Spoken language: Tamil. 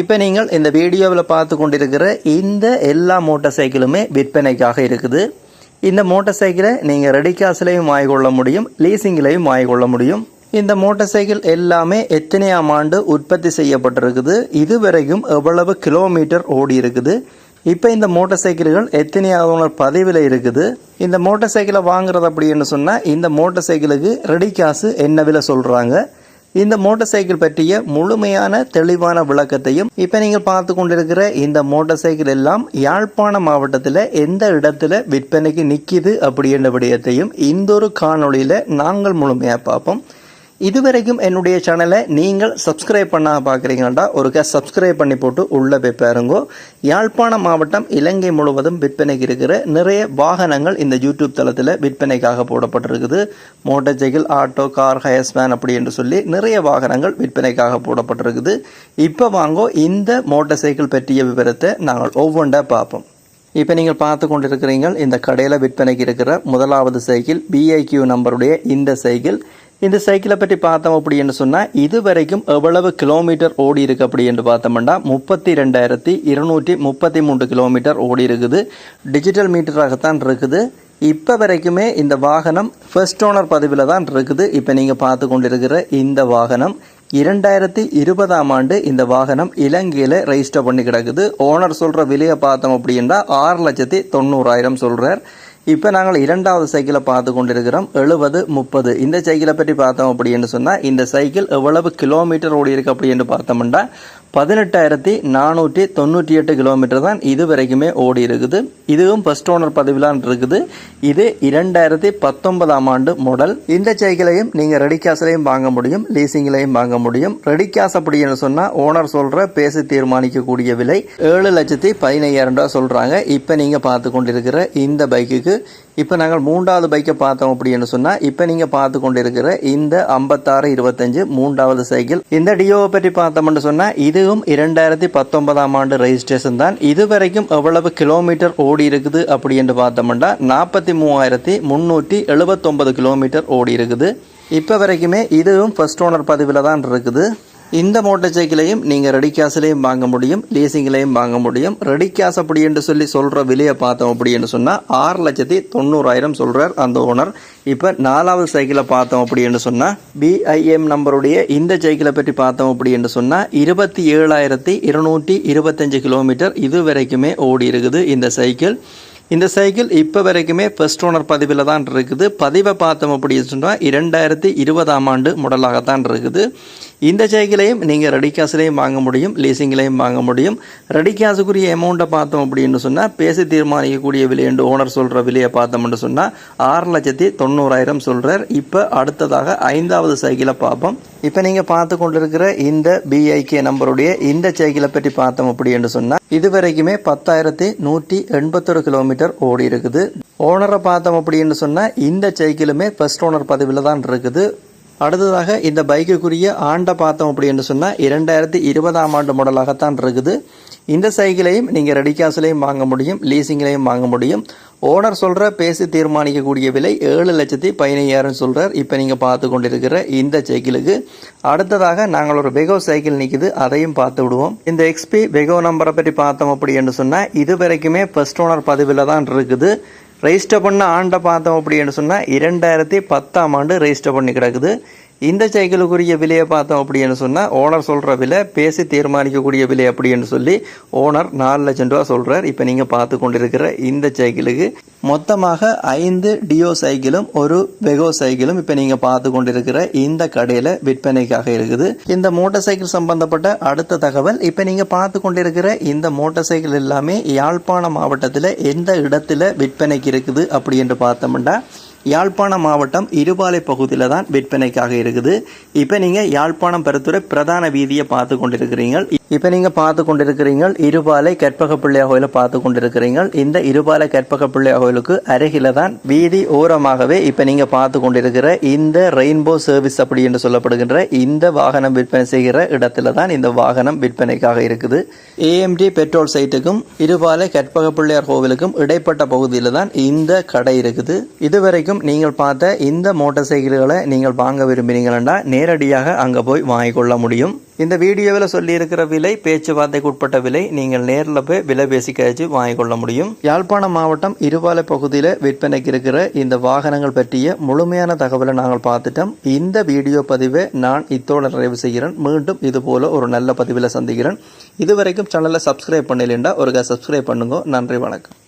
இப்போ நீங்கள் இந்த வீடியோவில் பார்த்து கொண்டிருக்கிற இந்த எல்லா மோட்டார் சைக்கிளுமே விற்பனைக்காக இருக்குது. இந்த மோட்டார் சைக்கிளை நீங்கள் ரெடி காசுலையும் வாங்கிக்கொள்ள முடியும் லீசிங்கிலையும் வாங்கிக்கொள்ள முடியும். இந்த மோட்டார் சைக்கிள் எல்லாமே எத்தனையாம் ஆண்டு உற்பத்தி செய்யப்பட்டிருக்குது. இதுவரைக்கும் எவ்வளவு கிலோமீட்டர் ஓடி இருக்குது. இப்போ இந்த மோட்டார் சைக்கிள்கள் எத்தனையாவது பதிவில் இருக்குது. இந்த மோட்டார் சைக்கிளை வாங்குறது அப்படின்னு சொன்னால் இந்த மோட்டார் சைக்கிளுக்கு ரெடி காசு என்ன விலை சொல்கிறாங்க இந்த மோட்டார் சைக்கிள் பற்றிய முழுமையான தெளிவான விளக்கத்தையும் இப்போ நீங்கள் பார்த்து கொண்டிருக்கிற இந்த மோட்டார் சைக்கிள் எல்லாம் யாழ்ப்பாணம் மாவட்டத்தில் எந்த இடத்துல விற்பனைக்கு நிற்கிது அப்படின்ற விடயத்தையும் இந்த ஒரு காணொளியில் நாங்கள் முழுமையாக பார்ப்போம். இதுவரைக்கும் என்னுடைய சேனலை நீங்கள் சப்ஸ்கிரைப் பண்ண பார்க்குறீங்கடா ஒருக்கா சப்ஸ்கிரைப் பண்ணி போட்டு உள்ளே போய் பாருங்கோ. யாழ்ப்பாணம் மாவட்டம் இலங்கை முழுவதும் விற்பனைக்கு இருக்கிற நிறைய வாகனங்கள் இந்த யூடியூப் தளத்தில் விற்பனைக்காக போடப்பட்டிருக்குது. Motorcycle auto car hires van அப்படி என்று சொல்லி நிறைய வாகனங்கள் விற்பனைக்காக போடப்பட்டிருக்குது. இப்போ வாங்கோ இந்த மோட்டார் சைக்கிள் பற்றிய விவரத்தை நாங்கள் ஒவ்வொன்றா பார்ப்போம். இப்போ நீங்கள் பார்த்து கொண்டிருக்கிறீங்க இந்த கடையில் விற்பனைக்கு இருக்கிற முதலாவது சைக்கிள் பிஐக்யூ நம்பருடைய இந்த சைக்கிள். இந்த சைக்கிளை பற்றி பார்த்தோம் அப்படின்னு சொன்னால் இது வரைக்கும் எவ்வளவு கிலோமீட்டர் ஓடி இருக்கு அப்படின்னு பார்த்தோம்னா முப்பத்தி ரெண்டாயிரத்தி இருநூற்றி முப்பத்தி மூன்று கிலோமீட்டர் ஓடி இருக்குது. டிஜிட்டல் மீட்டராகத்தான் இருக்குது. இப்போ வரைக்குமே இந்த வாகனம் ஃபர்ஸ்ட் ஓனர் பதிவில் தான் இருக்குது. இப்போ நீங்கள் பார்த்து கொண்டிருக்கிற இந்த வாகனம் இரண்டாயிரத்தி இருபதாம் ஆண்டு இந்த வாகனம் இலங்கையில் ரெஜிஸ்டர் பண்ணி கிடக்குது. ஓனர் சொல்கிற விலையை பார்த்தோம் அப்படின்னா ஆறு லட்சத்தி தொண்ணூறாயிரம் சொல்கிறார் இப்போ நாங்கள் இரண்டாவது சைக்கிளை பார்த்து கொண்டிருக்கிறோம். எழுபது முப்பது. இந்த சைக்கிளை பற்றி பார்த்தோம் அப்படின்னு சொன்னால் இந்த சைக்கிள் எவ்வளவு கிலோமீட்டர் ஓடி இருக்கு அப்படின்னு பார்த்தோம்னா பதினெட்டாயிரத்தி நானூற்றி தொண்ணூற்றி எட்டு கிலோமீட்டர் தான் இது வரைக்குமே ஓடி இருக்குது. இதுவும் ஃபர்ஸ்ட் ஓனர் பதிவிலான் இருக்குது. இது இரண்டாயிரத்தி பத்தொன்பதாம் ஆண்டு மாடல் இந்த சைக்கிளையும் நீங்கள் ரெடி கேஸ்லையும் வாங்க முடியும் லீசிங்லையும் வாங்க முடியும். ரெடி கேஸ் அப்படின்னு சொன்னால் ஓனர் சொல்கிற பேசி தீர்மானிக்கக்கூடிய விலை ஏழு லட்சத்தி பதினையாயிரம் ரூபா சொல்கிறாங்க இப்போ நீங்கள் பார்த்து கொண்டிருக்கிற இந்த பைக்குக்கு இப்போ நாங்கள் மூன்றாவது பைக்கை பார்த்தோம் அப்படின்னு சொன்னால் இப்போ நீங்கள் பார்த்து கொண்டிருக்கிற இந்த ஐம்பத்தாறு இருபத்தஞ்சு மூன்றாவது சைக்கிள். இந்த டியோவை பற்றி பார்த்தோம்னு சொன்னால் இதுவும் இரண்டாயிரத்தி பத்தொன்பதாம் ஆண்டு ரெஜிஸ்ட்ரேஷன் தான். இது வரைக்கும் எவ்வளவு கிலோமீட்டர் ஓடி இருக்குது அப்படி என்று பார்த்தோம்னா நாற்பத்தி மூவாயிரத்தி முந்நூற்றி எழுபத்தொம்பது கிலோமீட்டர் ஓடி இருக்குது. இப்போ வரைக்குமே இதுவும் ஃபர்ஸ்ட் ஓனர் பதிவில் தான் இருக்குது. இந்த மோட்டார் சைக்கிளையும் நீங்கள் ரெடி கேஸ்லையும் வாங்க முடியும் லீசிங்லேயும் வாங்க முடியும். ரெடி கேஸ் அப்படி என்று சொல்லி சொல்கிற விலையை பார்த்தோம் அப்படின்னு சொன்னால் ஆறு லட்சத்தி தொண்ணூறாயிரம் சொல்கிறார் அந்த ஓனர் இப்போ நாலாவது சைக்கிளை பார்த்தோம் அப்படின்னு சொன்னால் பிஐஎம் நம்பருடைய இந்த சைக்கிளை பற்றி பார்த்தோம் அப்படின்னு சொன்னால் இருபத்தி ஏழாயிரத்தி இருநூற்றி இருபத்தஞ்சு கிலோமீட்டர் இது வரைக்குமே ஓடி இருக்குது இந்த சைக்கிள். இந்த சைக்கிள் இப்போ வரைக்குமே ஃபர்ஸ்ட் ஓனர் பதிவில் தான் இருக்குது. பதிவை பார்த்தோம் அப்படின்னு சொன்னால் இரண்டாயிரத்தி இருபதாம் ஆண்டு மாடலாகத்தான் இருக்குது. இந்த சைக்கிளையும் நீங்கள் ரெடி காசுலேயும் வாங்க முடியும் லீசிங்லேயும் வாங்க முடியும். ரெடி காசுக்குரிய அமௌண்ட்டை பார்த்தோம் அப்படின்னு சொன்னால் பேசி தீர்மானிக்கக்கூடிய விலை என்று ஓனர் சொல்கிற விலையை பார்த்தோம்னு சொன்னால் ஆறு லட்சத்தி தொண்ணூறாயிரம் சொல்கிறார் இப்போ அடுத்ததாக ஐந்தாவது சைக்கிளை பார்ப்போம். இப்போ நீங்கள் பார்த்து கொண்டிருக்கிற இந்த பிஐகே நம்பருடைய இந்த சைக்கிளை பற்றி பார்த்தோம் அப்படின்னு சொன்னால் இது வரைக்குமே பத்தாயிரத்தி நூற்றி எண்பத்தொரு கிலோமீட்டர் ஓடி இருக்குது ஓனரை பார்த்தோம் அப்படின்னு சொன்னால் இந்த சைக்கிளுமே ஃபர்ஸ்ட் ஓனர் பதிவில் தான் இருக்குது. அடுத்ததாக இந்த பைக்குக்குரிய ஆண்டை பார்த்தோம் அப்படின்னு சொன்னால் இரண்டாயிரத்தி இருபதாம் ஆண்டு மாடலாகத்தான் இருக்குது. இந்த சைக்கிளையும் நீங்கள் ரெடி காசுலையும் வாங்க முடியும் லீசிங்லையும் வாங்க முடியும். ஓனர் சொல்கிற பேசி தீர்மானிக்கக்கூடிய விலை ஏழு லட்சத்தி பதினையாயிரம் சொல்கிறார் இப்போ நீங்கள் பார்த்து கொண்டிருக்கிற இந்த சைக்கிளுக்கு. அடுத்ததாக நாங்கள் ஒரு வெகோ சைக்கிள் நிற்கிது அதையும் பார்த்து விடுவோம். இந்த எக்ஸ்பி வெகோ நம்பரை பற்றி பார்த்தோம் அப்படின்னு சொன்னால் இது வரைக்குமே ஃபர்ஸ்ட் ஓனர் பதிவில் தான் இருக்குது. ரெஜிஸ்டர் பண்ண ஆண்டை பார்த்தோம் அப்படின்னு சொன்னால் இரண்டாயிரத்தி பத்தாம் ஆண்டு ரெஜிஸ்டர் பண்ணி கிடக்குது. இந்த சைக்கிளுக்குரிய விலையை பார்த்தோம் அப்படின்னு சொன்னால் ஓனர் சொல்கிற விலை பேசி தீர்மானிக்கக்கூடிய விலை அப்படின்னு சொல்லி ஓனர் நாலு லட்சம் ரூபா சொல்கிறார் இப்போ நீங்கள் பார்த்து கொண்டிருக்கிற இந்த சைக்கிளுக்கு மொத்தமாக ஐந்து டியோ சைக்கிளும் ஒரு வெகோ சைக்கிளும் இப்போ நீங்கள் பார்த்து கொண்டிருக்கிற இந்த கடையில் விற்பனைக்காக இருக்குது. இந்த மோட்டார் சைக்கிள் சம்பந்தப்பட்ட அடுத்த தகவல் இப்போ நீங்கள் பார்த்து கொண்டிருக்கிற இந்த மோட்டார் சைக்கிள் எல்லாமே யாழ்ப்பாணம் மாவட்டத்தில் எந்த இடத்துல விற்பனைக்கு இருக்குது அப்படி என்று பார்த்தோம்னா யாழ்ப்பாணம் மாவட்டம் இருபாலை பகுதியில் தான் விற்பனைக்காக இருக்குது. இப்போ நீங்கள் யாழ்ப்பாணம் பெருத்துறை பிரதான வீதியை பார்த்து கொண்டிருக்கிறீங்க. இப்போ நீங்கள் பார்த்து கொண்டிருக்கிறீங்க. இருபாலை கற்பக பிள்ளையா கோயிலை பார்த்து கொண்டிருக்கிறீங்க. இந்த இருபாலை கற்பக பிள்ளையா கோயிலுக்கு அருகில தான் வீதி ஓரமாகவே இப்போ நீங்கள் பார்த்து கொண்டிருக்கிற இந்த ரெயின்போ சர்வீஸ் அப்படி என்று சொல்லப்படுகின்ற இந்த வாகனம் விற்பனை செய்கிற இடத்துல தான் இந்த வாகனம் விற்பனைக்காக இருக்குது. ஏஎம்டி பெட்ரோல் சைட்டுக்கும் இருபாலை கற்பக பிள்ளையார் கோவிலுக்கும் இடைப்பட்ட பகுதியில் தான் இந்த கடை இருக்குது. இதுவரைக்கும் வரைக்கும் நீங்கள் பார்த்த இந்த மோட்டார் சைக்கிள்களை நீங்கள் வாங்க விரும்பினீங்கன்னா நேரடியாக அங்கே போய் வாங்கிக்கொள்ள முடியும். இந்த வீடியோவில் சொல்லியிருக்கிற விலை பேச்சுவார்த்தைக்கு உட்பட்ட விலை நீங்கள் நேரில் போய் விலை பேசி கழிச்சு வாங்கிக்கொள்ள முடியும். யாழ்ப்பாணம் மாவட்டம் இருவாலை பகுதியில் விற்பனைக்கு இருக்கிற இந்த வாகனங்கள் பற்றிய முழுமையான தகவலை நாங்கள் பார்த்துட்டோம். இந்த வீடியோ பதிவை நான் இத்தோட நிறைவு செய்கிறேன். மீண்டும் இது போல ஒரு நல்ல பதிவில் சந்திக்கிறேன். இதுவரைக்கும் சேனலை சப்ஸ்கிரைப் பண்ணலைண்டா ஒரு சப்ஸ்கிரைப் பண்ணுங்க. நன்றி வணக்கம்.